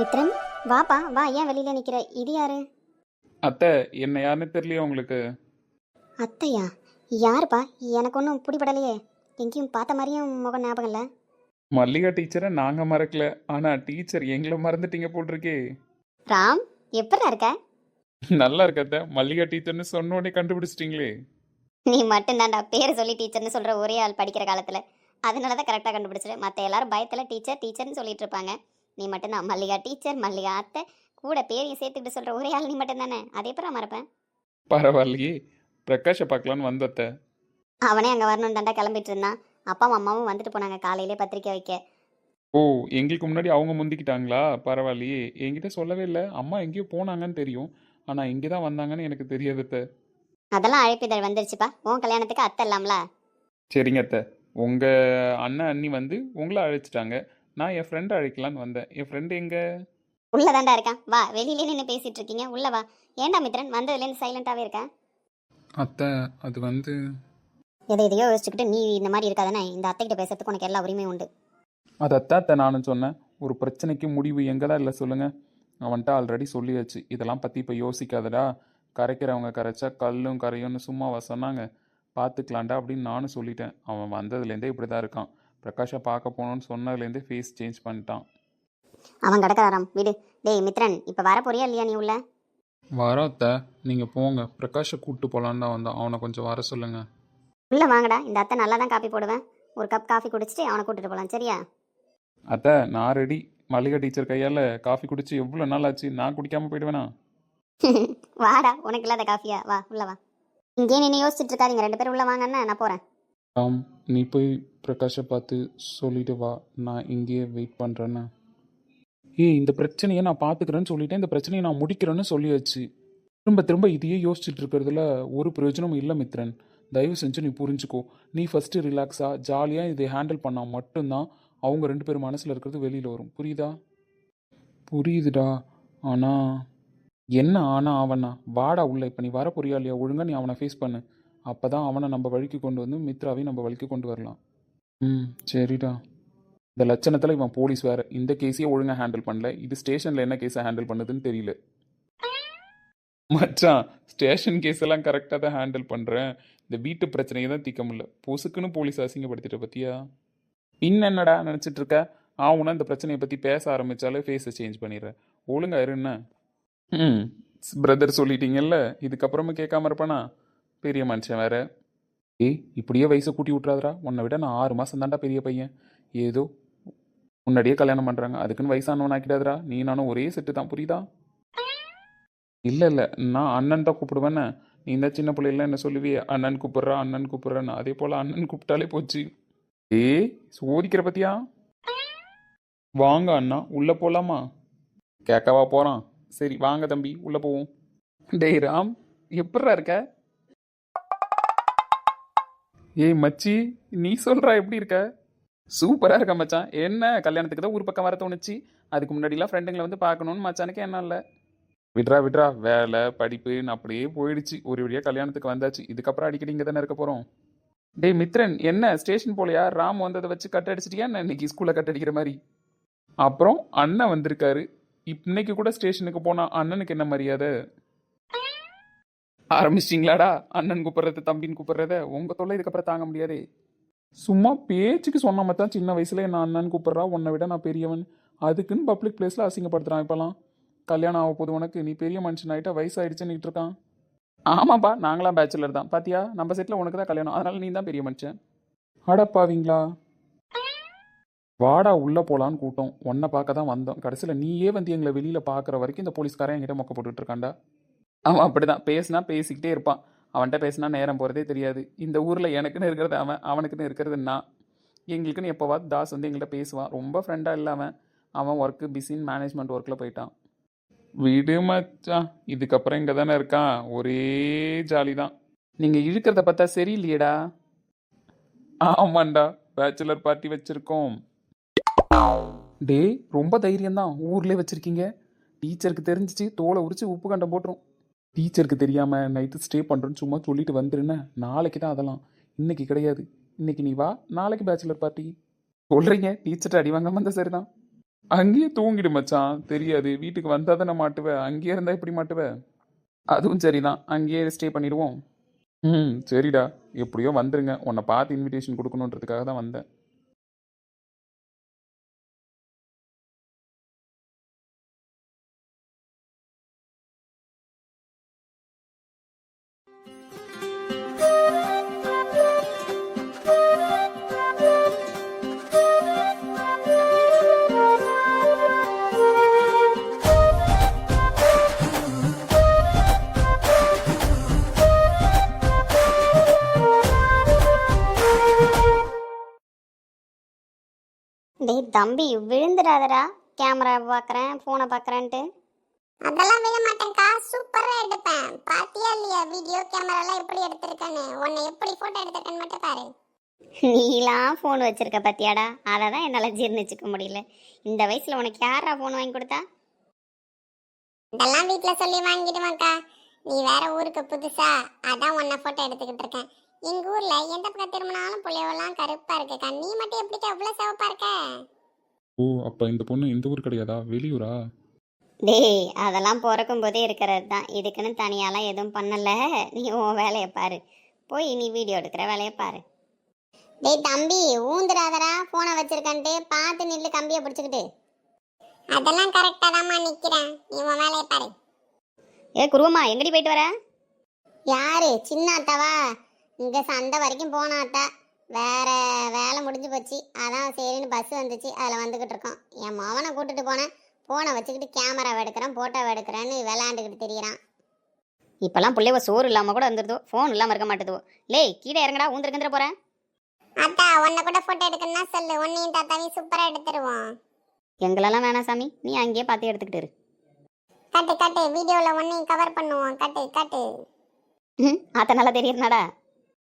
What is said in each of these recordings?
மித்ரன் வாப்பா வா ஏன் வெளியில நிக்கிற? இது யாரு? அத்தை என்ன யாருன்னு தெரியலையா உங்களுக்கு? அத்தையா? யாருப்பா? எனக்கு ஒன்றும் பிடிபடலையே. எங்கேயும் பார்த்த மாதிரியும் முகம் ஞாபகம் இல்லை. மல்லிகா டீச்சரை நாங்க மறக்கல. ஆனா டீச்சர் எங்களை மறந்துட்டீங்க போட்டிருக்கே ராம் எப்படா இருக்க? நல்லா இருக்கத்த மல்லிகா டீச்சர்னு சொன்ன உடனே கண்டுபிடிச்சிட்டீங்களே. நீ மட்டும்தான்டா பேர் சொல்லி டீச்சர்னு சொல்ற ஒரே ஆள் படிக்கிற காலத்துல. அதனால தான் கரெக்டாக கண்டுபிடிச்சிரு மற்ற எல்லாரும் பயத்தில் டீச்சர் டீச்சர்னு சொல்லிட்டு இருப்பாங்க. நீ மட்டும்தான். மல்லிகா டீச்சர் மல்லிகா அத்தை கூட பேரையும் சேர்த்துக்கிட்டு சொல்ற ஒரே ஆள் நீ மட்டும்தானே? அதே அப்புறம் மறப்பேன் பரவாயில்லையே. பிரகாஷை பார்க்கலான்னு வந்தத்த அவனே அங்கே வரணும் தாண்டா கிளம்பிட்டு இருந்தான். அப்பாவும் அம்மாவும் வந்துட்டு போனாங்க காலையிலே பத்திரிக்கை வைக்க. ஓ எங்களுக்கு முன்னாடி அவங்க முந்திக்கிட்டாங்களா? பரவாயில்லையே. என்கிட்ட சொல்லவே இல்லை. அம்மா எங்கேயோ போனாங்கன்னு தெரியும். ஆனா இங்கே தான் வந்தாங்கன்னு எனக்கு தெரியாது அத்தை. அதெல்லாம் அழைப்பிதழ் வந்துருச்சுப்பா. உன் கல்யாணத்துக்கு அத்தை இல்லாமல? சரிங்க அத்தை. உங்க அண்ணன் அண்ணி வந்து உங்களை அழைச்சிட்டாங்க. நான் என் ஃப்ரெண்டை அழைக்கலான்னு வந்தேன். என் ஃப்ரெண்டு எங்க? உள்ளதாண்டா இருக்கான். வா வெளியிலே நின்று பேசிட்டு இருக்கீங்க உள்ள வா. ஏன்டா மித்ரன்? வந்ததுலேருந்து சைலண்டாவே இருக்க? அத்தை அது வந்து எதை எதையோ யோசிச்சுக்கிட்டு நீ இந்த மாதிரி இருக்காதானே இந்த அத்தைகிட்ட பேசுறதுக்கு உனக்கு எல்லா உரிமையும் உண்டு. அதைத்தான் நானும் சொன்னேன். ஒரு பிரச்சனைக்கு முடிவு எங்கே தான் இல்லை சொல்லுங்க. அவன்கிட்ட ஆல்ரெடி சொல்லியாச்சு. இதெல்லாம் பற்றி இப்போ யோசிக்காதடா. கரைக்கிறவங்க கரைச்சா கல்லும் கரையும்னு சும்மாவா சொன்னாங்க. பார்த்துக்கலாம்டா அப்படின்னு நானும் சொல்லிட்டேன். அவன் வந்ததுலேருந்தே இப்படி தான் இருக்கான். பிரகாஷை பார்க்க போகணுன்னு சொன்னதுலேருந்தே ஃபேஸ் சேஞ்ச் பண்ணிட்டான். அவன் கிடக்கிறாராம் விடு. டேய் மித்ரன் இப்போ வர போறியா இல்லையா நீ உள்ள? வரோத்த நீங்கள் போங்க. பிரகாஷை கூப்பிட்டு போகலான்னு தான் வந்தான் அவனை கொஞ்சம் வர சொல்லுங்கள் உள்ள வாங்கடா. இந்த அத்தை நல்லா தான் காப்பி போடுவேன். ஒரு கப் காஃபி குடிச்சிட்டு அவனை கூட்டிட்டு போகலாம் சரியா? அத்தை நான் ரெடி மல்லிகா டீச்சர் கையால் காஃபி குடிச்சு எவ்வளோ நாள் ஆச்சு? நான் குடிக்காமல் போயிடுவேனா? வாடா உனக்கு இல்லாத காஃபியா வா உள்ள வா. இங்கே நின்று யோசிச்சுட்டு இருக்காதீங்க. ரெண்டு பேரும் உள்ள வாங்கன்னு நான் போறேன். ஆம் நீ போய் பிரகாஷை பார்த்து சொல்லிட்டு வா. நான் இங்கேயே வெயிட் பண்ணுறேன்னு ஏய் இந்த பிரச்சனையை நான் பார்த்துக்கிறேன்னு சொல்லிட்டேன். இந்த பிரச்சனையை நான் முடிக்கிறேன்னு சொல்லியாச்சு. திரும்ப திரும்ப இதையே யோசிச்சுட்டு இருக்கிறதுல ஒரு பிரயோஜனமும் இல்லை மித்ரன். தயவு செஞ்சு நீ புரிஞ்சுக்கோ. நீ ஃபஸ்ட்டு ரிலாக்ஸாக ஜாலியாக இதை ஹேண்டில் பண்ணால் மட்டும்தான் அவங்க ரெண்டு பேரும் மனசில் இருக்கிறது வெளியில் வரும். புரியுதா? புரியுதுடா. ஆனால் என்ன ஆனால் அவனா? வாடா உள்ள இப்போ நீ வர புரியா இல்லையா? ஒழுங்காக நீ அவனை ஃபேஸ் பண்ணு. அப்போ தான் அவனை நம்ம வழிக்கு கொண்டு வந்து மித்ராவையும் நம்ம வழிக்கு கொண்டு வரலாம். ம் சரிடா. இந்த லட்சணத்தில் இவன் போலீஸ் வேற. இந்த கேஸையே ஒழுங்கா ஹேண்டில் பண்ணல. இது ஸ்டேஷனில் என்ன கேஸை ஹேண்டில் பண்ணுதுன்னு தெரியல. மச்சான் ஸ்டேஷன் கேஸ் எல்லாம் கரெக்டாக தான் ஹேண்டில் பண்ணுறேன் இந்த வீட்டு பிரச்சனையை தான் தீர்க்க முடியல. பொசுக்குன்னு போலீஸ் அசிங்கப்படுத்திட்ட பத்தியா? பின் என்னடா நினச்சிட்டு இருக்க? ஆவுனா இந்த பிரச்சனையை பற்றி பேச ஆரம்பிச்சாலே ஃபேஸை சேஞ்ச் பண்ணிடுறேன். ஒழுங்கா இருன்னு ம். பிரதர் சொல்லிட்டீங்கல்ல? இதுக்கப்புறமா கேட்காம இருப்பானா? பெரிய மனுஷன் வேற. ஏய் இப்படியே வயசை கூட்டி விட்றாதரா உன்னை விட நான் ஆறு மாதம் தாண்டா பெரிய பையன். ஏதோ முன்னாடியே கல்யாணம் பண்ணுறாங்க அதுக்குன்னு வயசானவன் ஆக்கிடாதரா நீ நானும் ஒரே செட்டு தான். புரியுதா? இல்லை இல்லை. நான் அண்ணன் தான் கூப்பிடுவேன்னு. நீ இந்த சின்ன பிள்ளைல என்ன சொல்லுவியே? அண்ணன் கூப்பிட்றா அண்ணன் கூப்பிட்றேன்னு. அதே போல் அண்ணன் கூப்பிட்டாலே போச்சு. ஏய் சோதிக்கிற பத்தியா? வாங்க அண்ணா. உள்ளே போகலாமா கேட்கவா போகிறான் சரி வாங்க தம்பி. உள்ளே போவோம். டேய் ராம். எப்பட்றா இருக்க? ஏய் மச்சி நீ சொல்றா எப்படி இருக்க? சூப்பரா இருக்க மச்சான். என்ன கல்யாணத்துக்கு தான் ஊர் பக்கம் வர தோணுச்சு. அதுக்கு முன்னாடிலாம் ஃப்ரெண்டுங்களை வந்து பார்க்கணும்னு மச்சானுக்கு என்ன இல்லை. விட்றா விட்றா. வேலை படிப்புன்னு அப்படியே போயிடுச்சு. ஒரு வழியாக கல்யாணத்துக்கு வந்தாச்சு. இதுக்கப்புறம் அடிக்கடி இங்கே தானே இருக்க போகிறோம் டேய் மித்ரன் என்ன ஸ்டேஷன் போலையா? ராம் வந்ததை வச்சு கட் அடிச்சிட்டியா? என்ன இன்னைக்கு ஸ்கூலில் கட் அடிக்கிற மாதிரி? அப்புறம் அண்ணன் வந்திருக்காரு. இன்னைக்கு கூட ஸ்டேஷனுக்கு போனா அண்ணனுக்கு என்ன மரியாதை? ஆரம்பிச்சிட்டிங்களாடா? அண்ணன் கூப்பிட்றது தம்பின்னு கூப்பிட்றத. உங்கள் தொல்லை இதுக்கப்புறம் தாங்க முடியாதே. சும்மா பேச்சுக்கு சொன்ன மச்சான் சின்ன வயசுல என்ன அண்ணன் கூப்பிட்றா? உன்னை விட நான் பெரியவன். அதுக்குன்னு பப்ளிக் பிளேஸில் அசிங்கப்படுத்துகிறான் இப்போலாம் கல்யாணம் ஆக போது உனக்கு. நீ பெரிய மனுஷன் ஆகிட்டா வயசாயிடுச்சுன்னு இருக்கான் ஆமாப்பா நாங்களாம் பேச்சுலர் தான். பாத்தியா? நம்ம செட்டில் உனக்கு தான் கல்யாணம். அதனால நீ தான் பெரிய மனுஷன். அடப்பாவீங்களா வாடா உள்ளே போகலான்னு கூட்டம் உன்னை பார்க்க தான் வந்தோம். கடைசியில் நீயே வந்து எங்களை வெளியில் பார்க்குற வரைக்கும் இந்த போலீஸ்காரன் என்கிட்ட மொக்க போட்டுட்டு அவன் அப்படிதான். பேசினா பேசிக்கிட்டே இருப்பான். அவன்கிட்ட பேசினா நேரம் போகிறதே தெரியாது. இந்த ஊரில் எனக்குன்னு இருக்கிறது அவன் அவனுக்குன்னு இருக்கிறது நான். எங்களுக்குன்னு எப்போவாது தாஸ் வந்து எங்கள்கிட்ட பேசுவான். ரொம்ப ஃப்ரெண்டாக இல்லை அவன். அவன் ஒர்க்கு பிஸின்னு மேனேஜ்மெண்ட் ஒர்க்கில் போயிட்டான். விடு மச்சான். இதுக்கப்புறம் இங்கே தானே இருக்கான். ஒரே ஜாலி தான் நீங்கள் இழுக்கிறத பார்த்தா சரியில்லையேடா. ஆமாண்டா. பேச்சுலர் பார்ட்டி வச்சிருக்கோம். டேய் ரொம்ப தைரியம்தான். ஊர்லேயே வச்சிருக்கீங்க. டீச்சருக்கு தெரிஞ்சிச்சு தோலை உரிச்சு உப்பு கண்டம் போட்டுரும். டீச்சருக்கு தெரியாமல் நைட்டு ஸ்டே பண்றேன்னு சும்மா சொல்லிட்டு வந்துருன்னு. நாளைக்கு தான் அதெல்லாம். இன்னைக்கு கிடையாது. இன்னைக்கு நீ வா நாளைக்கு பேச்சுலர் பார்ட்டி சொல்கிறீங்க டீச்சர்ட்ட அடி வாங்காம சரிதான். அங்கேயே தூங்கிடு மச்சான். தெரியாது. வீட்டுக்கு வந்தால் தானே மாட்டுவ. அங்கேயே இருந்தால் எப்படி மாட்டுவ? அதுவும் சரிதான். அங்கேயே ஸ்டே பண்ணிடுவோம். ம் சரிடா. எப்படியோ வந்துருங்க. உன்னை பார்த்து இன்விடேஷன் கொடுக்கணுன்றதுக்காக தான் வந்தேன். தம்பி விழுந்துடாதடா. கேமரா பார்க்குறேன் ஃபோனை பார்க்குறேன்ட்டு அதெல்லாம் விட மாட்டேன்க்கா. சூப்பரா எடுப்பேன். பாத்தியா இல்லையா வீடியோ கேமராலாம் எப்படி எடுத்திருக்கேன்னு? உன்னை எப்படி போட்டோ எடுத்திருக்கேன்னு மட்டும் பாரு. நீலாம் ஃபோன் வச்சிருக்க பத்தியாடா. அதை தான் என்னால் ஜீர்ணிச்சுக்க முடியல. இந்த வயசில் உனக்கு யாரா ஃபோன் வாங்கி கொடுத்தா? இதெல்லாம் வீட்ல சொல்லி வாங்கிடுவாக்கா நீ வேற ஊருக்கு புதுசா அதான் உன்னை போட்டோ எடுத்துக்கிட்டு இருக்கேன். எங்க ஊர்ல எந்த பக்கம் திரும்பினாலும் புள்ளைவெல்லாம் கருப்பா இருக்குக்கா நீ மட்டும் எப்படிக்கா இவ்வளவு சிவப்பா இருக்க? ஓ அப்போ இந்த பொண்ணு இந்த ஊர் கிடையாதா? வெளியூரா? டேய் அதெல்லாம் பிறக்கும் போதே இருக்கிறது தான் இதுக்குன்னு தனியாலாம் எதுவும் பண்ணல. நீ உன் வேலையை பாரு. போய் நீ வீடியோ எடுக்கிற வேலையை பாரு. டேய் தம்பி ஊந்துடாதடா போனை வச்சிருக்கன்ட்டு பார்த்து நில்லு கம்பியை பிடிச்சிக்கிட்டு. அதெல்லாம் கரெக்டா தாம்மா நிக்கிறேன். நீ உன் வேலையை பாரு. ஏ குருவம்மா எங்கடி போயிட்டு வர? யாரு? சின்ன அத்தாவா? இங்க சந்தை வரைக்கும் போன அத்தா வேற வேலை முடிஞ்சு போச்சு. அதான் சரின்னு பஸ் வந்துச்சு. அதில் வந்துக்கிட்டு இருக்கோம். என் மவனை கூட்டிட்டு போனேன். ஃபோனை வச்சுக்கிட்டு கேமராவை எடுக்கிறேன் ஃபோட்டோவை எடுக்கிறேன்னு விளையாண்டுக்கிட்டு திரியிறான். இப்போல்லாம் பிள்ளைவ சோறு இல்லாமல் கூட வந்துருதோ ஃபோன் இல்லாமல் இருக்க மாட்டேதோ லேய் கீழே இறங்கடா ஊந்துருக்குந்துற போகிறேன் அத்தா உன்னை கூட ஃபோட்டோ எடுக்கணும்னா சொல்லு. உன்னையும் தாத்தாவையும் சூப்பராக எடுத்துருவோம். எங்களெல்லாம் வேணாம் சாமி. நீ அங்கேயே பார்த்து எடுத்துக்கிட்டு இரு. கட்டு கட்டு. வீடியோவில் உன்னையும் கவர் பண்ணுவோம். கட்டு கட்டு. ம் அத்தை நல்லா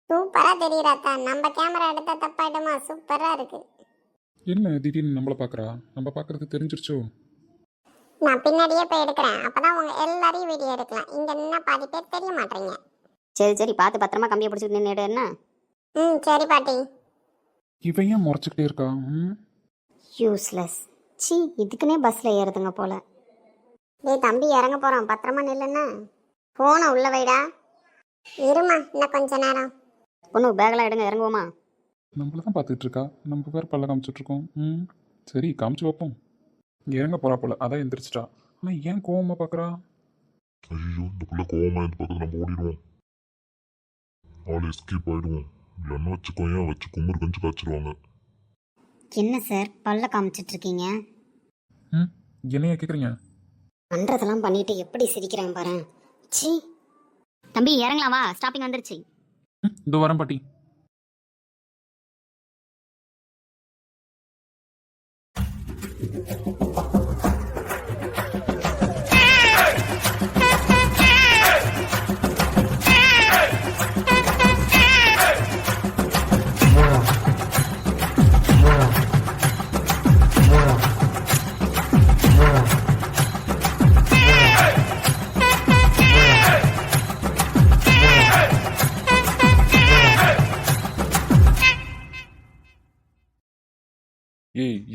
சூப்பராக தெரியுறாத்தா நம்ம கேமரா எடுத்தா தப்பாயிடுமா? சூப்பராக இருக்கு. என்ன திடீர்னு நம்மளை பார்க்குறா நம்ம பார்க்கறது தெரிஞ்சிருச்சோ? நான் பின்னாடியே போய் எடுக்கிறேன். அப்பதான் உங்க எல்லாரையும் வீடியோ எடுக்கலாம். இங்க என்ன பாதி பேர் தெரிய மாட்டீங்க. சரி சரி. பார்த்து பத்திரமா கம்பியை பிடிச்சிட்டு நின்றுடு என்ன? ம் சரி பாட்டி. இவன் ஏன் முறைச்சிக்கிட்டே இருக்கா? ம்? யூஸ்லெஸ் சி இதுக்குன்னே பஸ்ஸில் ஏறுதுங்க போல. டேய் தம்பி இறங்க போறோம் பத்திரமா நில்லுன்னு போனை உள்ள வைடா. இருமா இன்னும் கொஞ்ச நேரம். பொண்ணு பேக்கெல்லாம் எடுங்க இறங்குவோமா? நம்மள தான் பார்த்துட்டு இருக்கா நம்ம பேர் பல்ல காமிச்சிட்டு இருக்கோம் ம் சரி காமிச்சு வைப்போம் இங்கே இறங்க போறா போல. அதான் எந்திரிச்சிட்டா. ஆனால் ஏன் கோவமா பார்க்குறா ஐயோ இந்த புள்ள கோவமா இருந்து பக்கத்துல நம்ம ஓடிடுவோம். ஆள் எஸ்கேப் ஆயிடுவோம். இல்லைன்னா வச்சுக்கோயேன் வச்சு குமுறு கஞ்சி காய்ச்சிருவாங்க. என்ன சார்? பல்ல காமிச்சிட்டு இருக்கீங்க ம் என்னையா கேட்குறீங்க பண்ணுறதெல்லாம் பண்ணிட்டு எப்படி சிரிக்கிறான் பாரு சி தம்பி இறங்கலாம் வா. ஸ்டாப்பிங் வந்துருச்சு. ம் இதோ வரேன் பாட்டி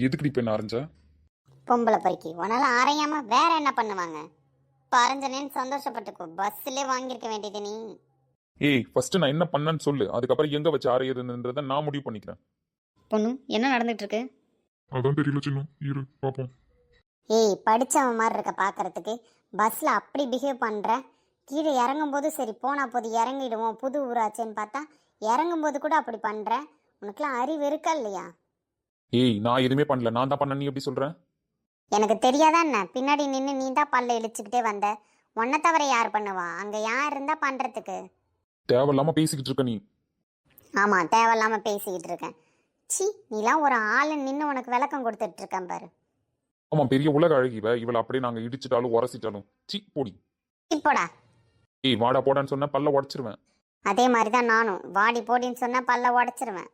எதுக்குடி இப்போ என்ன ஆரஞ்ச பொம்பளை பறிக்கி. உன்னால அரையாம வேற என்ன பண்ணுவாங்க? பறஞ்சனேன்னு சந்தோஷப்பட்டுக்கோ. பஸ்ஸிலே வாங்கியிருக்க வேண்டியது நீ. ஏய் ஃபர்ஸ்ட் நான் என்ன பண்ணேன்னு சொல்லு. அதுக்கப்புறம் எங்க வச்சு ஆரையுதுன்றதை நான் முடிவு பண்ணிக்கிறேன். பொண்ணு என்ன நடந்துட்டு இருக்கு அதான் தெரியல சின்ன இரு பாப்போம். ஏய் படிச்சவன் மாதிரி இருக்க பார்க்கறதுக்கு பஸ்ஸில் அப்படி பிஹேவ் பண்ணுற கீழே இறங்கும்போது சரி போனா போது இறங்கிடுவோம். புது ஊராச்சேன்னு பார்த்தா இறங்கும்போது கூட அப்படி பண்ணுற உனக்குலாம் அறிவு இருக்கா இல்லையா? ஏய் நான் எதுவுமே பண்ணல. நான் தான் பண்ண நீ எப்படி சொல்ற? எனக்கு தெரியாதா என்ன? பின்னாடி நின்று நீ தான் பல்ல இழிச்சுக்கிட்டே வந்த. உன்னை தவிர யார் பண்ணுவா? அங்கே யார் இருந்தா பண்ணுறதுக்கு தேவையில்லாம பேசிக்கிட்டு இருக்க நீ. ஆமாம் தேவையில்லாமல் பேசிக்கிட்டு இருக்கேன் சி நீலாம் ஒரு ஆள் நின்று உனக்கு விளக்கம் கொடுத்துட்டு இருக்கேன் பாரு. ஆமா பெரிய உலக அழகிவ இவளை அப்படியே நாங்க இடிச்சிட்டாலும் உரசிட்டாலும். சி போடி. இப்போடா ஏய் வாடா போடான்னு சொன்ன பல்ல உடச்சிருவேன். அதே மாதிரி தான் நானும். வாடி போடின்னு சொன்னா பல்ல உடச்சிருவேன்.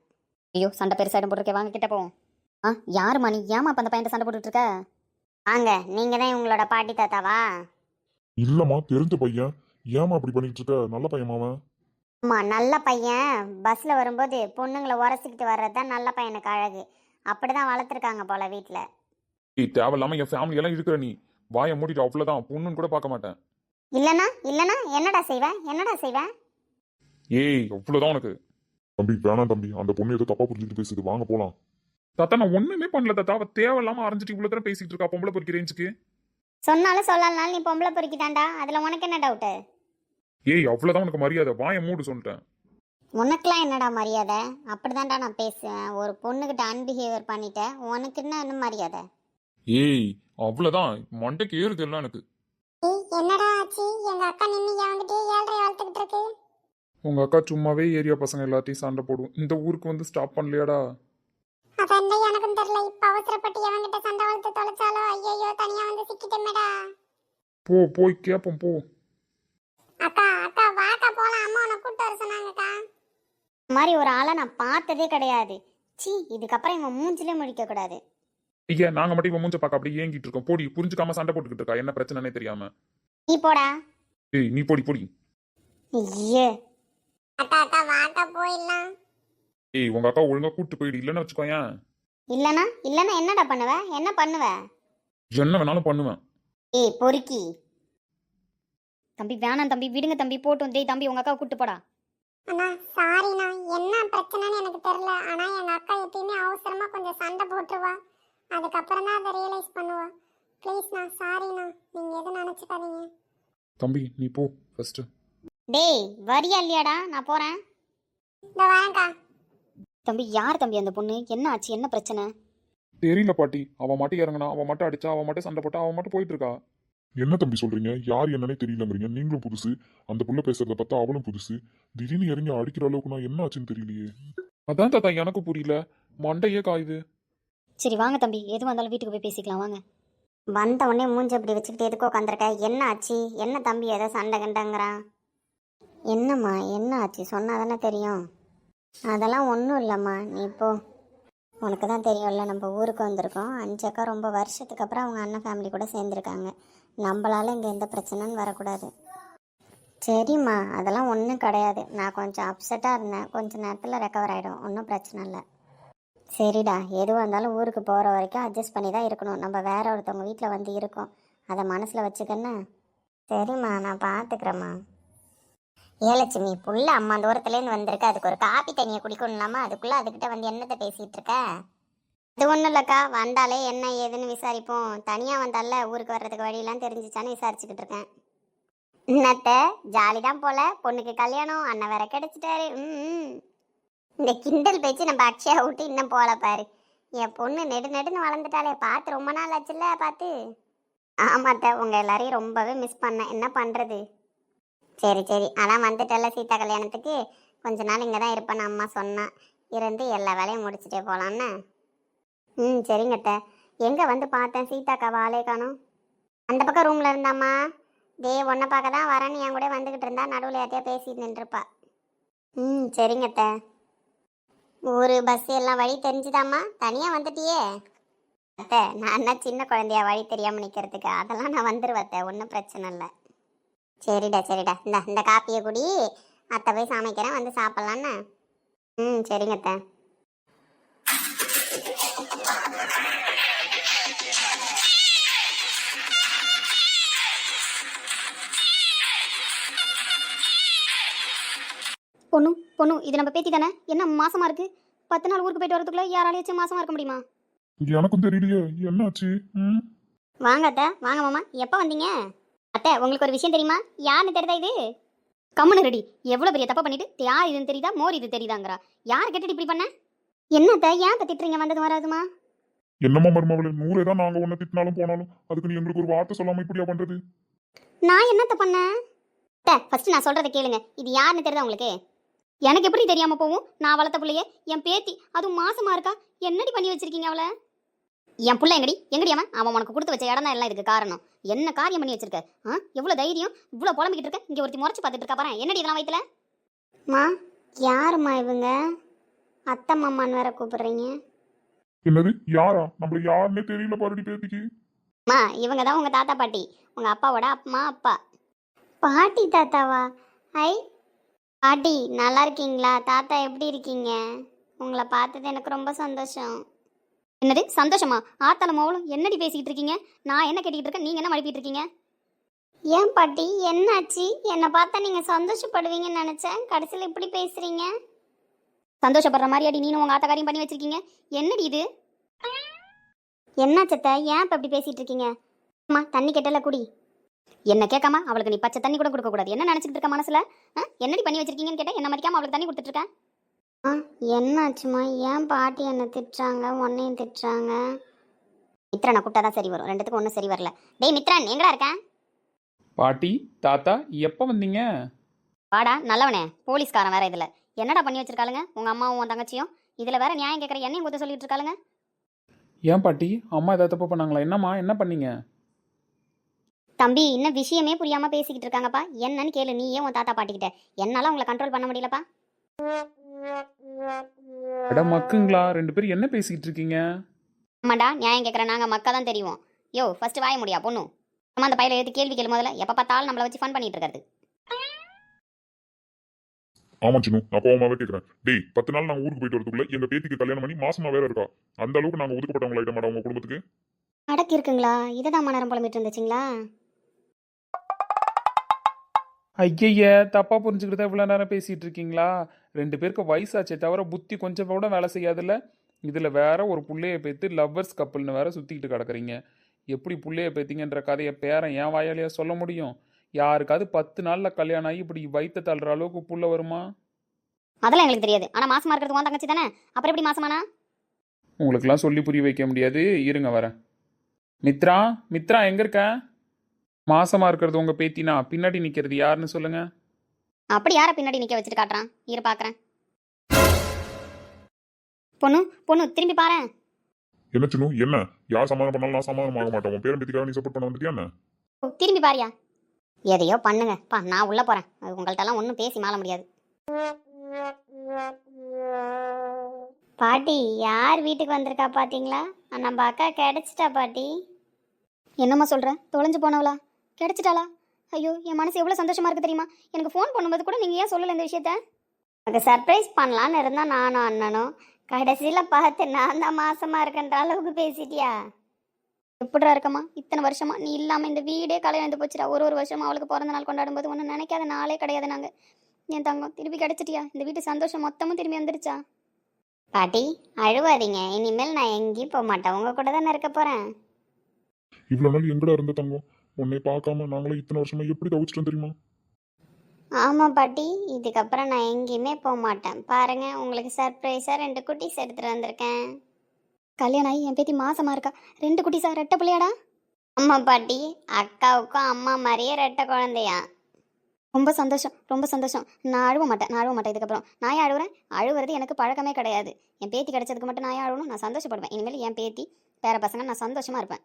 ஐயோ சண்டை பெருசாயிடும் போட்டிருக்கே. வாங்க கிட்ட போவோம். ஆ யாரு மணி? ஏமா அப்ப அந்த பையன் சண்டை போட்டுட்டு இருக்க? வாங்க நீங்க தான் இவங்களோட பாட்டி தாத்தாவா? இல்லம்மா தெரிஞ்ச பையன். ஏமா அப்படி பண்ணிட்டு இருக்க? நல்ல பையன் அவன். ஆமா நல்ல பையன். பஸ்ல வரும்போது பொண்ணுங்களை உரசிக்கிட்டு வர்றது தான் நல்ல பையனுக்கு அழகு. அப்படிதான் வளர்த்துருக்காங்க போல வீட்டில் ஏய் தேவையில்லாம என் ஃபேமிலி எல்லாம் இருக்கிற நீ. வாயை மூடிட்டு அவ்வளவுதான். பொண்ணுன்னு கூட பார்க்க மாட்டேன். இல்லனா? இல்லனா? என்னடா செய்வ? என்னடா செய்வ? ஏய் அவ்வளவுதான் உனக்கு. தம்பி வேணாம் தம்பி. அந்த பொண்ணு ஏதோ தப்பா புரிஞ்சுட்டு பேசுது. வாங்க போலாம். தாத்தா நான் ஒண்ணுமே பண்ணல தாத்தா. அவ தேவையில்லாம அரைஞ்சிட்டு இவ்வளவு தூரம் பேசிட்டு இருக்கா பொம்பளை பொறுக்கிற ரேஞ்சுக்கு. சொன்னாலும் சொல்லலனாலும் நீ பொம்பளை பொறுக்கிட்டான்டா அதுல உனக்கு என்ன டவுட்டு ஏய் அவ்வளவுதான் உனக்கு மரியாதை. வாயை மூடு சொல்லிட்டேன். உனக்கெல்லாம் என்னடா மரியாதை? அப்படிதான்டா நான் பேசுவேன். ஒரு பொண்ணுகிட்ட அன்பிஹேவியர் பண்ணிட்டேன் உனக்கு என்ன என்ன மரியாதை? ஏய் அவ்வளவுதான். மண்டைக்கு ஏறுது எல்லாம் எனக்கு. என்னடா ஆச்சு? எங்க அக்கா நின்னு வந்துட்டு ஏழரை வளர்த்துக்கிட்டு இருக்கு. உங்க அக்கா சும்மாவே ஏரியா பசங்க எல்லாத்தையும் சண்டை போடும். இந்த ஊருக்கு வந்து ஸ்டாப் பண்ணலையாடா? போ போய் கேப்போம் போ. அக்கா அக்கா வாக்கா போலாம். அம்மா உன்னை கூட்டு வர சொன்னாங்கக்கா. மாதிரி ஒரு ஆளை நான் பார்த்ததே கிடையாது. சி இதுக்கப்புறம் இவன் மூஞ்சிலே முழிக்க கூடாது. ஐயா நாங்க மட்டும் இவன் மூஞ்ச பார்க்க அப்படியே ஏங்கிட்டு இருக்கோம். போடி புரிஞ்சுக்காம சண்டை போட்டுக்கிட்டு இருக்கா? என்ன பிரச்சனைனே தெரியாம. நீ போடா. ஏய் நீ போடி போடி. ஐயே. அக்கா அக்கா வாக்கா போயிடலாம். ஏய் உங்க அக்கா ஒழுங்கா கூட்டு போயிடு. இல்லைன்னு வச்சுக்கோயேன். இல்லனா இல்லனா என்னடா பண்ணுவ? என்ன பண்ணுவ? என்ன வேணாலும் பண்ணுவேன். ஏய் பொறுக்கி. தம்பி வேணாம் தம்பி விடுங்க தம்பி போட்டும். டேய் தம்பி உங்க அக்கா கூட்டு போடா. அண்ணா சாரிண்ணா என்ன பிரச்சனைன்னு எனக்கு தெரியல. ஆனா எங்க அக்கா எப்பயுமே அவசரமா கொஞ்சம் சண்டை போட்டுருவா. அதுக்கப்புறம் தான் அதை ரியலைஸ் பண்ணுவா. ப்ளீஸ்ண்ணா சாரிண்ணா. நீங்க எதுவும் நினைச்சுக்காதீங்க. தம்பி நீ போ ஃபர்ஸ்ட் டேய் வரியா இல்லையாடா? நான் போறேன். இந்த வரேன்க்கா தம்பி யார் தம்பி அந்த பொண்ணு? என்ன ஆச்சு? என்ன பிரச்சனை? தெரியல பாட்டி. அவ மட்டும் இறங்கினா அவ மட்டும் அடிச்சா அவ மட்டும் சண்டை போட்டா அவ மட்டும் போயிட்டு இருக்கா என்ன தம்பி சொல்றீங்க? யார் என்னன்னே தெரியலங்கிறீங்க. நீங்களும் புதுசு. அந்த புள்ள பேசுறத பார்த்தா அவளும் புதுசு. திடீர்னு இறங்கி அடிக்கிற அளவுக்கு நான் என்ன ஆச்சுன்னு தெரியலையே. அதான் தாத்தா எனக்கு புரியல. மண்டையே காயுது சரி வாங்க தம்பி. எதுவும் வந்தாலும் வீட்டுக்கு போய் பேசிக்கலாம். வாங்க. வந்த உடனே மூஞ்சி அப்படி வச்சுக்கிட்டு எதுக்கோ உட்காந்துருக்க என்ன ஆச்சு? என்ன தம்பி ஏதோ சண்டை கண்டங்கிறான்? என்னம்மா என்ன ஆச்சு? சொன்னா தானே தெரியும். அதெல்லாம் ஒன்றும் இல்லைம்மா. நீ போ. உனக்கு தான் தெரியும்ல நம்ம ஊருக்கு வந்திருக்கோம். அஞ்சு அக்கா ரொம்ப வருஷத்துக்கு அப்புறம் அவங்க அண்ணன் ஃபேமிலி கூட சேர்ந்துருக்காங்க. நம்மளால இங்கே எந்த பிரச்சனைன்னு வரக்கூடாது. சரிம்மா அதெல்லாம் ஒன்றும் கிடையாது. நான் கொஞ்சம் அப்செட்டாக இருந்தேன். கொஞ்சம் நேரத்தில் ரெக்கவர் ஆகிடும் ஒன்றும் பிரச்சனை இல்லை. சரிடா எதுவாக இருந்தாலும் ஊருக்கு போகிற வரைக்கும் அட்ஜஸ்ட் பண்ணி தான் இருக்கணும். நம்ம வேற ஒருத்தவங்க வீட்டில் வந்து இருக்கோம். அதை மனசில் வச்சுக்கன்னு சரிம்மா நான் பார்த்துக்கிறேம்மா ஏலட்சுமி புள்ள அம்மா தூரத்துலேருந்து வந்திருக்கு. அதுக்கு ஒரு காப்பி தண்ணியை குடிக்கணும்லாமா? அதுக்குள்ளே அதுக்கிட்ட வந்து என்னத்தை பேசிகிட்டு இருக்க? அது ஒன்றும் இல்லைக்கா. வந்தாலே என்ன ஏதுன்னு விசாரிப்போம். தனியாக வந்தால ஊருக்கு வர்றதுக்கு வழியெல்லாம் தெரிஞ்சிச்சான்னு விசாரிச்சுக்கிட்டு இருக்கேன். இன்னத்த ஜாலி தான் போல. பொண்ணுக்கு கல்யாணம். அண்ணன் வேற கிடச்சிட்டாரு. ம் இந்த கிண்டல் பேச்சு நம்ம அக்ஷயா விட்டு இன்னும் போல பாரு. என் பொண்ணு நெடு நெடுன்னு வளர்ந்துட்டாலே பார்த்து ரொம்ப நாள் ஆச்சுல்ல பார்த்து. ஆமாத்த உங்கள் எல்லாரையும் ரொம்பவே மிஸ் பண்ணேன். என்ன பண்ணுறது சரி சரி. அதான் வந்துட்டல சீதா கல்யாணத்துக்கு. கொஞ்ச நாள் இங்கே தான் இருப்பேன்னு அம்மா சொன்னான் இருந்து எல்லா வேலையும் முடிச்சுட்டே போகலான்னு ம் சரிங்கத்த எங்கே வந்து பார்த்தேன் சீதாக்கா வாழை காணும். அந்த பக்கம் ரூமில் இருந்தாம்மா. டே ஒன்றை பார்க்க தான் வரேன்னு என் கூட வந்துக்கிட்டு இருந்தா நடுவில் யார்ட்டையா பேசிட்டு நின்றுப்பா. ம் சரிங்கத்த ஒரு பஸ் எல்லாம் வழி தெரிஞ்சுதாம்மா. தனியாக வந்துட்டியே. அத்தை நான் என்ன சின்ன குழந்தையா வழி தெரியாமல் நிற்கிறதுக்கு அதெல்லாம் நான் வந்துடுவேன் ஒன்றும் பிரச்சனை இல்லை. சரிடா சரிடா. இந்த இந்த காப்பியை குடி. அத்தை போய் சமைக்கிறேன். வந்து சாப்பிட்லான்னு. ம் சரிங்க அத்தை. பொண்ணு பொண்ணு இது நம்ம பேத்தி தானே? என்ன மாசமா இருக்கு? பத்து நாள் ஊருக்கு போயிட்டு வரதுக்குள்ள யாராலையாச்சும் மாசமா இருக்க முடியுமா? எனக்கும் தெரியலையே. என்னாச்சு? ம்? வாங்க அத்தை வாங்க மாமா. எப்போ வந்தீங்க? அத்தை உங்களுக்கு ஒரு விஷயம் தெரியுமா? யாருன்னு தெரியுதா இது? கம்முனு ரெடி எவ்வளோ பெரிய தப்பா பண்ணிட்டு யார் இதுன்னு தெரியுதா மோர் இது தெரியுதாங்கிறா. யார் கேட்டுட்டு இப்படி பண்ண? என்ன அத்தை ஏன் திட்டுறீங்க வந்தது வராதுமா? என்னம்மா மருமகளே நூறே தான் நாங்க உன்னை திட்டினாலும் போனாலும் அதுக்கு நீ எங்களுக்கு ஒரு வார்த்தை சொல்லாம இப்படியா பண்றது? நான் என்னத்த பண்ணேன் அத்தை ஃபர்ஸ்ட் நான் சொல்றதை கேளுங்க. இது யாருன்னு தெரியுதா உங்களுக்கு? எனக்கு எப்படி தெரியாம போகும் நான் வளர்த்த பிள்ளைய என் பேத்தி அதுவும் மாசமா இருக்கா? என்னடி பண்ணி வச்சிருக்கீங்க அவளை? என் புள்ள எங்கடி எங்கடி அவன்? அவன் உனக்கு கொடுத்து வச்ச இடம் தான் எல்லாம் இதுக்கு காரணம். என்ன காரியம் பண்ணி வச்சிருக்க? ஆ? எவ்வளவு தைரியம்? இவ்வளவு புலம்பிக்கிட்டு இருக்க? இங்க ஒருத்தி முறைச்சு பார்த்துட்டு இருக்கா பாரு. என்னடி இதெல்லாம் வயித்துல? மா யாரும்மா இவங்க? அத்தை மாமான்னு வேற கூப்பிடுறீங்க. என்னது? யாரா? நம்மளுக்கு யாருன்னே தெரியல பாருடி பேத்திக்கு. அம்மா இவங்க தான் உங்க தாத்தா பாட்டி. உங்க அப்பாவோட அம்மா அப்பா. பாட்டி தாத்தாவா? ஐ பாட்டி நல்லா இருக்கீங்களா? தாத்தா எப்படி இருக்கீங்க? உங்களை பார்த்தது எனக்கு ரொம்ப சந்தோஷம். என்னது? சந்தோஷமா? ஆத்தால மோவலும் என்னடி பேசிக்கிட்டு இருக்கீங்க? நான் என்ன கேட்டுக்கிட்டு இருக்கேன்? நீங்க என்ன மழுப்பிட்டு இருக்கீங்க? ஏன் பாட்டி? என்னாச்சு? என்னை பார்த்தா நீங்க சந்தோஷப்படுவீங்கன்னு நினைச்சேன். கடைசியில் இப்படி பேசுறீங்க? சந்தோஷப்படுற மாதிரி அடி நீனும் உங்க ஆத்தக்காரையும் பண்ணி வச்சிருக்கீங்க. என்னடி இது? என்ன சத்த? ஏன் இப்போ இப்படி பேசிட்டு இருக்கீங்க? அம்மா தண்ணி கெட்டல குடி. என்ன கேட்காம? அவளுக்கு நீ பச்சை தண்ணி கூட கொடுக்க கூடாது. என்ன நினைச்சிட்டு இருக்க மனசுல? என்னடி பண்ணி வச்சிருக்கீங்கன்னு கேட்டேன் என்ன மதிக்காம அவளுக்கு தண்ணி கொடுத்துட்டு இருக்கேன் ஆ என்னாச்சுமா? ஏன் பாட்டி என்னை திட்டுறாங்க? உன்னையும் திட்டுறாங்க? மித்ரனை கூப்பிட்டா தான் சரி வரும். ரெண்டுத்துக்கும் ஒன்றும் சரி வரல. டேய் மித்ரன் எங்கடா இருக்கேன் பாட்டி தாத்தா எப்போ வந்தீங்க? வாடா நல்லவனே. போலீஸ்காரன் வேற இதுல. என்னடா பண்ணி வச்சிருக்காளுங்க? உங்க அம்மாவும் உன் தங்கச்சியும்? இதுல வேற நியாயம் கேட்கற என்னையும் குத்த சொல்லிட்டு இருக்காளுங்க? ஏன் பாட்டி? அம்மா ஏதாவது தப்பு பண்ணாங்களா? என்னம்மா? என்ன பண்ணீங்க? தம்பி இன்னும் விஷயமே புரியாம பேசிக்கிட்டு இருக்காங்கப்பா. என்னன்னு கேளு. நீ ஏன் உன் தாத்தா பாட்டிக்கிட்ட. என்னால உங்களை கண்ட்ரோல் பண்ண முடியலப்பா. அட மக்குங்களா ரெண்டு பேரும் என்ன பேசிக்கிட்டு இருக்கீங்க ஆமாண்டா நியாயம் கேட்கற நாங்க மக்கா தான் தெரியும் யோ ஃபர்ஸ்ட் வாய முடியா பொண்ணு? அம்மா அந்த பையில எடுத்து கேள்வி கேளு முதல்ல. எப்ப பார்த்தாலும் நம்மளை வச்சு ஃபன் பண்ணிட்டு இருக்காரு ஆமா சின்னு. நான் கோவமாவே கேக்குறேன். டேய் பத்து நாள் நாங்க ஊருக்கு போயிட்டு வரதுக்குள்ள எங்க பேத்திக்கு கல்யாணம் பண்ணி மாசமா வேற இருக்கா? அந்த அளவுக்கு நாங்க ஒதுக்கப்பட்டவங்களா ஆயிட்ட மாட்டோம் உங்க குடும்பத்துக்கு? அடக்கி இருக்குங்களா இதை தான் மணரம் புலம்பிட்டு இருந்துச்சுங்களா? ஐயய்ய தப்பா புரிஞ்சுக்கிட்டு தான் இவ்வளோ நேரம் பேசிட்டு இருக்கீங்களா? ரெண்டு பேருக்கு வயசாச்சே தவிர புத்தி கொஞ்சம் கூட வேலை செய்யாதுல்ல. இதில் வேற ஒரு புள்ளைய பேத்து லவ்வர்ஸ் கப்பல்னு வேற சுற்றிக்கிட்டு கிடக்குறீங்க. எப்படி புள்ளைய பேத்தீங்கன்ற கதையை பேரன் ஏன் வாயாலேயே சொல்ல முடியும்? யாருக்காவது பத்து நாளில் கல்யாணம் ஆகி இப்படி வயிற்ற தள்ளுற அளவுக்கு புள்ள வருமா? அதெல்லாம் எங்களுக்கு தெரியாது. ஆனா மாசமா இருக்கிறது உன் தங்கச்சி தானே? அப்புறம் எப்படி மாசமானா? உங்களுக்கெல்லாம் சொல்லி புரிய வைக்க முடியாது. இருங்க வரேன். மித்ரா மித்ரா எங்கே இருக்க? மாசமா இருக்கிறது உங்கள் பேத்தினா பின்னாடி நிற்கிறது யாருன்னு சொல்லுங்க. அப்படி யாரை பின்னாடி நிக்க வச்சுட்டு காட்டுறான்? இரு பாக்குறேன். பொண்ணு பொண்ணு திரும்பி பாரேன். என்ன சின்னு? என்ன? யார் சமாதானம் பண்ணாலும் நான் சமாதானம் ஆக மாட்டோம் உன் பேரன் பேத்திக்காக நீ சப்போர்ட் பண்ண வந்துட்டியா என்ன? ஓ, திரும்பி பாரியா? எதையோ பண்ணுங்க. பா நான் உள்ள போறேன். அது உங்கள்ட்ட எல்லாம் ஒன்றும் பேசி மாள முடியாது. பாட்டி யார் வீட்டுக்கு வந்திருக்கா பாத்தீங்களா? நம்ம அக்கா கிடைச்சிட்டா பாட்டி. என்னம்மா சொல்ற? தொலைஞ்சு போனவளா? கிடைச்சிட்டாளா? ஐயோ என் மனசு எவ்வளோ சந்தோஷமா இருக்கு தெரியுமா? எனக்கு ஃபோன் பண்ணும்போது கூட நீங்கள் ஏன் சொல்லலை இந்த விஷயத்த? எனக்கு சர்ப்ரைஸ் பண்ணலான்னு இருந்தால் நானும் அண்ணனும். கடைசியில் பார்த்து நான் தான் மாசமாக இருக்கன்ற அளவுக்கு பேசிட்டியா? எப்படிடா இருக்கம்மா? இத்தனை வருஷமா? நீ இல்லாமல் இந்த வீடே களை வந்து போச்சுடா. ஒரு ஒரு வருஷமா அவளுக்கு பிறந்த நாள் கொண்டாடும் போது ஒன்றும் நினைக்காத நாளே கிடையாது நாங்கள் என் தங்கம் திருப்பி கிடைச்சிட்டியா? இந்த வீட்டு சந்தோஷம் மொத்தமும் திரும்பி வந்துருச்சா? பாட்டி அழுவாதீங்க. இனிமேல் நான் எங்கேயும் போக மாட்டேன் உங்கள் கூட தானே இருக்க போகிறேன் இவ்வளோ நாள் எங்கடா இருந்த தங்கம்? உன்னை பார்க்காம நாங்களே இத்தனை வருஷமா எப்படி தவிச்சிட்டோம் தெரியுமா? ஆமா பாட்டி. இதுக்கப்புறம் நான் எங்கேயுமே போக மாட்டேன். பாருங்க உங்களுக்கு சர்ப்ரைஸா ரெண்டு குட்டீஸ் எடுத்துட்டு வந்திருக்கேன். கல்யாணம் ஆகி என் பேத்தி மாசமா இருக்கா? ரெண்டு குட்டிஸா? ரெட்டை பிள்ளையாடா? ஆமா பாட்டி. அக்காவுக்கும் அம்மா மாதிரியே ரெட்டை குழந்தையா? ரொம்ப சந்தோஷம் ரொம்ப சந்தோஷம். நான் அழுவ மாட்டேன் நான் அழுவ மாட்டேன் இதுக்கப்புறம். நான் ஏன் அழுவுறேன்? அழுவுறது எனக்கு பழக்கமே கிடையாது. என் பேத்தி கிடைச்சதுக்கு மட்டும் நான் ஏன் அழுவணும்? நான் சந்தோஷப்படுவேன். இனிமேல் என் பேத்தி பேர பசங்க நான் சந்தோஷமா இருப்பேன்.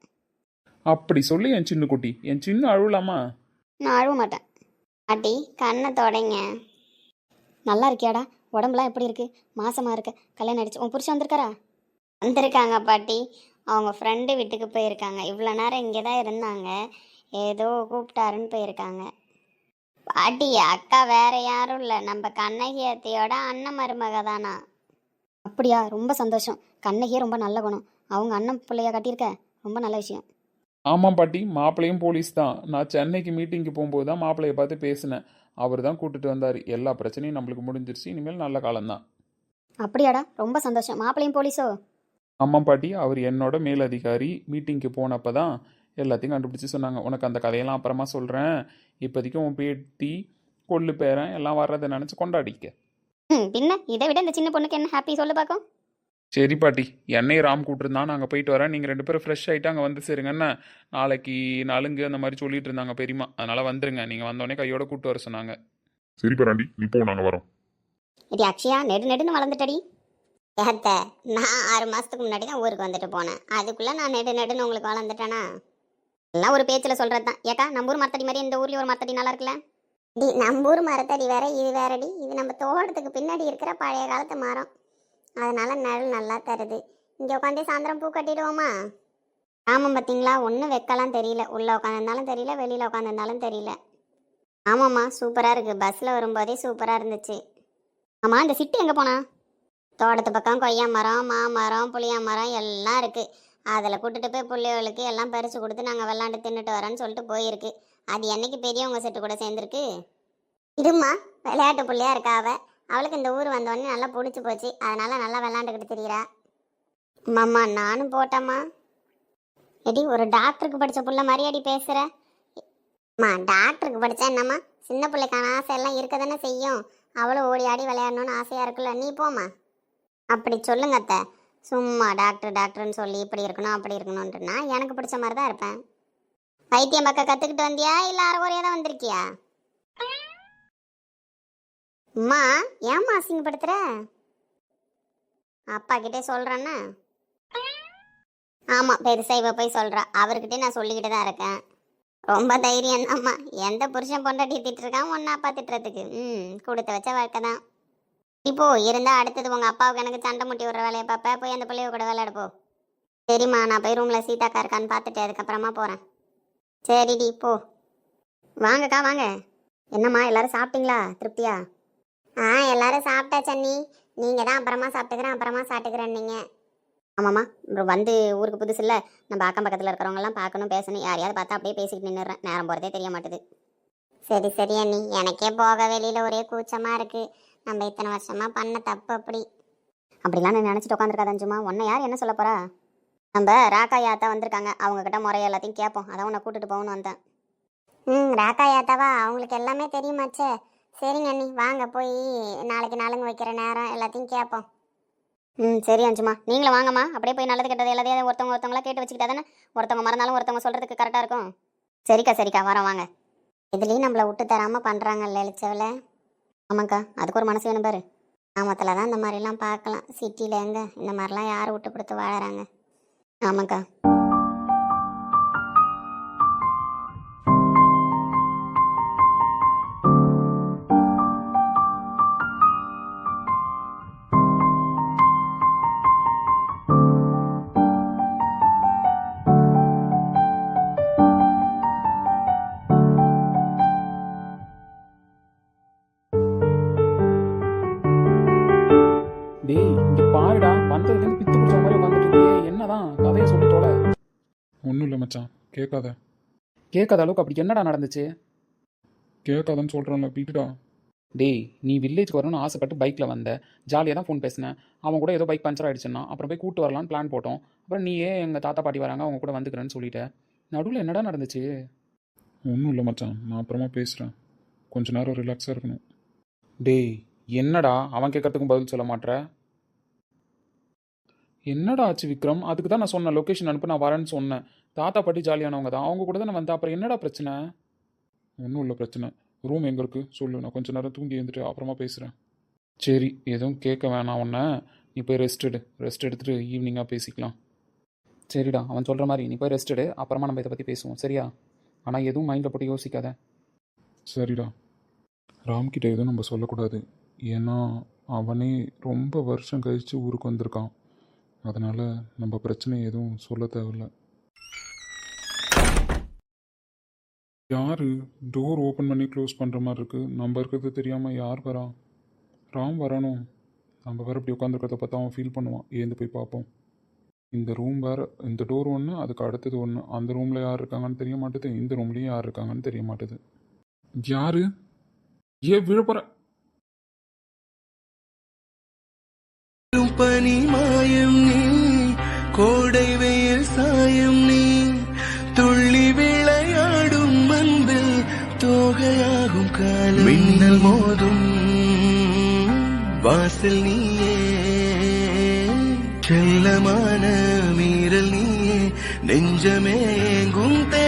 அப்படி சொல்லி என் சின்ன குட்டி. என் சின்ன அழுவலாமா? நான் அழுவ மாட்டேன். பாட்டி கண்ணை தொடங்க. நல்லா இருக்கியாடா? உடம்புலாம் எப்படி இருக்கு? மாசமா இருக்க. கல்யாணம் அடிச்சு உன் புருஷன் வந்திருக்காரா? வந்திருக்காங்க பாட்டி. அவங்க ஃப்ரெண்டு வீட்டுக்கு போயிருக்காங்க. இவ்வளோ நேரம் இங்கே தான் இருந்தாங்க. ஏதோ கூப்பிட்டாருன்னு போயிருக்காங்க. பாட்டி அக்கா வேற யாரும் இல்லை. நம்ம கண்ணகி அத்தையோட அண்ணன் மருமக தானா? அப்படியா? ரொம்ப சந்தோஷம். கண்ணகியே ரொம்ப நல்ல குணம். அவங்க அண்ணன் பிள்ளைய கட்டியிருக்க? ரொம்ப நல்ல விஷயம். ஆமாம் பாட்டி மாப்பிள்ளையும் போலீஸ் தான். நான் சென்னைக்கு மீட்டிங்க்கு போகும்போது தான் மாப்பிள்ளையை பார்த்து பேசினேன். அவர் தான் கூட்டிட்டு வந்தார். எல்லா பிரச்சனையும் நம்மளுக்கு முடிஞ்சிருச்சு. இனிமேல் நல்ல காலம்தான். அப்படியாடா ரொம்ப சந்தோஷம். மாப்பிள்ளையும் போலீஸோ? ஆமாம் பாட்டி அவர் என்னோட மேலதிகாரி. மீட்டிங்க்கு போனப்போ தான் எல்லாத்தையும் கண்டுபிடிச்சி சொன்னாங்க. உனக்கு அந்த கதையெல்லாம் அப்புறமா சொல்கிறேன் இப்போதைக்கு உன் பேட்டி கொள்ளு பேரன் எல்லாம் வர்றதை நினச்சி கொண்டாடிக்க. பின்ன இதை விட இந்த சின்ன பொண்ணுக்கு என்ன ஹாப்பி சொல்லு பார்க்கும்? சரி பாட்டி என்னையும் ராம் கூப்பிட்டுருந்தான் நாங்கள் போயிட்டு வரேன். நீங்கள் ரெண்டு பேரும் ஃப்ரெஷ் ஆகிட்டு அங்கே வந்து சேருங்கண்ணே நாளைக்கு நலுங்கு அந்த மாதிரி சொல்லிட்டு இருந்தாங்க பெரியமா அதனால் வந்துருங்க. நீங்கள் வந்தோடனே கையோட கூப்பிட்டு வர சொன்னாங்க. சரி பேராண்டி நீ போ நாங்க வரோம். இது அக்ஷயா நெடு நெடுன்னு வளர்ந்துட்டடி. ஏத்த நான் ஆறு மாதத்துக்கு முன்னாடி தான் ஊருக்கு வந்துட்டு போனேன். அதுக்குள்ளே நான் நெடு நெடுன்னு உங்களுக்கு வளர்ந்துட்டேனா? எல்லாம் ஒரு பேச்சில் சொல்கிறது தான். ஏக்கா நம்ம ஊர் மரத்தடி மாதிரி இந்த ஊர்லேயும் ஒரு மரத்தடி நல்லா இருக்குல்ல? டி நம்ம ஊர் மரத்தடி வேற இது வேறடி. இது நம்ம தோட்டத்துக்கு பின்னாடி இருக்கிற பழைய காலத்து மரம். அதனால நிழல் நல்லா தருது. இங்கே உட்காந்து சாயந்தரம் பூ கட்டிடுவோமா? ஆமாம் பார்த்தீங்களா ஒன்றும் வைக்கலாம் தெரியல. உள்ளே உட்காந்துருந்தாலும் தெரியல வெளியில் உட்காந்துருந்தாலும் தெரியல. ஆமாம்மா சூப்பராக இருக்குது பஸ்ஸில் வரும்போதே சூப்பராக இருந்துச்சு. ஆமாம் இந்த சிட்டு எங்கே போனா? தோட்டத்து பக்கம் கொய்யா மரம் மாமரம் புளியா மரம் எல்லாம் இருக்குது அதில் கூட்டிட்டு போய் பிள்ளைகளுக்கு எல்லாம் பறித்து கொடுத்து நாங்கள் விளாண்டு தின்னுட்டு வரோன்னு சொல்லிட்டு போயிருக்கு. அது என்னைக்கு பெரியவங்க செட்டு கூட சேர்ந்துருக்கு? இதுமா விளையாட்டு பிள்ளையா இருக்காவ அவளுக்கு இந்த ஊர் வந்தோடனே நல்லா பிடிச்சி போச்சு. அதனால் நல்லா விளாண்டுக்கிட்டு திரியிறா. மாமா நானும் போட்டேம்மா. எடி ஒரு டாக்டருக்கு படித்த புள்ள மாதிரி அடி பேசுகிற அம்மா டாக்டருக்கு படித்தா என்னம்மா? சின்ன பிள்ளைக்கான ஆசை எல்லாம் இருக்க தானே செய்யும். அவளும் ஓடி ஆடி விளையாடணும்னு ஆசையாக இருக்குல்ல நீ போம்மா. அப்படி சொல்லுங்க அத்தை. சும்மா டாக்டர் டாக்டர்னு சொல்லி இப்படி இருக்கணும் அப்படி இருக்கணும்ன்றனா நான் எனக்கு பிடிச்ச மாதிரி தான் இருப்பேன். வைத்தியம் பக்கம் கற்றுக்கிட்டு வந்தியா? இல்லை அரைகுறையாக தான் வந்திருக்கியா? அம்மா ஏம்மா அசிங்கப்படுத்துற? அப்பா கிட்டே சொல்கிறேன்னா ஆமாம் பெருசாக இவ போய் சொல்கிறா அவர்கிட்டே நான் சொல்லிக்கிட்டு தான் இருக்கேன். ரொம்ப தைரியம் தான்மா. எந்த புருஷன் பொண்டாட்டி திட்டிருக்கான் ஒன்றா அப்பா திட்டுறதுக்கு ம் கொடுத்த வச்ச வாழ்க்கை தான். இப்போ இருந்தால் அடுத்தது உங்கள் அப்பாவுக்கு எனக்கு சண்டை முட்டி விடுற வேலையை பார்ப்ப போய் அந்த பிள்ளைய கூட விளையாட போ. சரிம்மா நான் போய் ரூமில் சீதாக்கா இருக்கான்னு பார்த்துட்டு அதுக்கப்புறமா போகிறேன் சரிடி போ. வாங்கக்கா வாங்க. என்னம்மா எல்லாரும் சாப்பிட்டீங்களா? திருப்தியா? ஆ எல்லாரும் சாப்பிட்டா சன்னி. நீங்கள் தான் அப்புறமா சாப்பிட்டுக்கிறேன் அப்புறமா சாப்பிட்டுக்கிறேன் நீங்கள் ஆமாம்மா. வந்து ஊருக்கு புதுசு இல்லை. நம்ம அக்கம் பக்கத்தில் இருக்கிறவங்கலாம் பார்க்கணும் பேசணும். யாரையாவது பார்த்தா அப்படியே பேசிக்கிட்டு நின்றுறேன் நேரம் போகிறதே தெரிய மாட்டுது. சரி சரி அண்ணி. எனக்கே போக வெளியில் ஒரே கூச்சமாக இருக்குது நம்ம இத்தனை வருஷமாக பண்ண தப்பு அப்படி. அப்படிலாம் நான் நினச்சிட்டு உட்காந்துருக்காதான் சும்மா உன்னை யார் என்ன சொல்ல போகிறா நம்ம ராக்கா யாத்தா வந்திருக்காங்க. அவங்க கிட்ட முறைய எல்லாத்தையும் கேட்போம். அதான் உன்னை கூட்டிட்டு போகணும்னு வந்தேன். ம் ராக்கா யாத்தாவா? அவங்களுக்கு எல்லாமே தெரியுமாச்சே? சரிங்க அண்ணி வாங்க போய் நாளைக்கு நாளுங்க வைக்கிற நேரம் எல்லாத்தையும் கேட்போம் ம் சரி அஞ்சுமா. நீங்களும் வாங்கம்மா. அப்படியே போய் நல்லது கெட்டது எல்லாத்தையும் ஒருத்தவங்க ஒருத்தவங்களா கேட்டு வச்சுக்கிட்டா தானே? ஒருத்தவங்க மறந்தாலும் ஒருத்தவங்க சொல்கிறதுக்கு கரெக்டாக இருக்கும். சரிக்கா சரிக்கா வரோம் வாங்க. இதுலேயும் நம்மளை விட்டு தராமல் பண்ணுறாங்கல்ல எழுச்சவில் ஆமாங்க்கா அதுக்கு ஒரு மனசு வேணும் பாரு. கிராமத்தில் தான் இந்த மாதிரிலாம் பார்க்கலாம். சிட்டியில் எங்கே? இந்த மாதிரிலாம் யார் விட்டு கொடுத்து வாழறாங்க? ஆமாங்க்கா கேட்காத. கேட்காத அளவுக்கு அப்படி என்னடா நடந்துச்சு? கேட்காதன்னு சொல்கிறேன்ல வீட்டுடா. டேய் நீ வில்லேஜ்க்கு வரணும்னு ஆசைப்பட்டு பைக்கில் வந்த. ஜாலியாக தான் ஃபோன் பேசினேன் அவன் கூட ஏதோ பைக் பஞ்சர் ஆயிடுச்சுன்னா அப்புறம் போய் கூட்டு வரலான்னு பிளான் போட்டோம். அப்புறம் நீயே எங்கள் தாத்தா பாட்டி வராங்க அவங்க கூட வந்துக்கிறேன்னு சொல்லிட்டேன் நடுவில் என்னடா நடந்துச்சு? ஒன்றும் இல்லை மச்சான். நான் அப்புறமா பேசுகிறேன் கொஞ்ச நேரம் ரிலாக்ஸாக இருக்கணும். டேய் என்னடா? அவன் கேட்கறதுக்கும் பதில் சொல்ல மாட்ற? என்னடா ஆச்சு விக்ரம்? அதுக்கு தான் நான் சொன்னேன் லொக்கேஷன் அனுப்பு நான் வரேன்னு சொன்னேன். தாத்தா பாட்டி ஜாலியானவங்க தான் அவங்க கூட தான் நான் வந்தேன் அப்புறம் என்னடா பிரச்சனை? ஒன்றும் இல்லை பிரச்சனை. ரூம் எங்கே இருக்குது சொல்லு நான் கொஞ்சம் நேரம் தூங்கி எழுந்துட்டு அப்புறமா பேசுகிறேன் சரி எதுவும் கேட்க வேணாம் உன்னை. நீ போய் ரெஸ்ட் எடு. ரெஸ்ட் எடுத்துகிட்டு ஈவினிங்காக பேசிக்கலாம். சரிடா அவன் சொல்கிற மாதிரி நீ போய் ரெஸ்ட் எடு. அப்புறமா நம்ம இதை பற்றி பேசுவோம். சரியா? ஆனால் எதுவும் மைண்டில் போட்டு யோசிக்காத. சரிடா. ராம்கிட்ட எதுவும் நம்ம சொல்லக்கூடாது. ஏன்னா அவனே ரொம்ப வருஷம் கழித்து ஊருக்கு வந்திருக்கான். அதனால் நம்ம பிரச்சனை எதுவும் சொல்ல தேவையில்ல. யார் டோர் ஓப்பன் பண்ணி க்ளோஸ் பண்ணுற மாதிரி இருக்குது நம்ம இருக்கிறது தெரியாமல் யார் வரா? ராம் வரணும் நம்ம வேறு இப்படி உட்காந்துருக்கிறத பார்த்தா அவன் ஃபீல் பண்ணுவான். ஏந்து போய் பார்ப்போம். இந்த ரூம் வேறு இந்த டோர் ஒன்று அதுக்கு அடுத்தது ஒன்று அந்த ரூமில் யார் இருக்காங்கன்னு தெரிய மாட்டுது. இந்த ரூம்லேயும் யார் இருக்காங்கன்னு தெரிய மாட்டுது. யார்? ஏ விழுப்புரம் பனிமா காலம் மின்னல் மோதும் வாசல் நீயே. செல்லமான மீறல் நீயே நெஞ்சமே எங்கும் தேட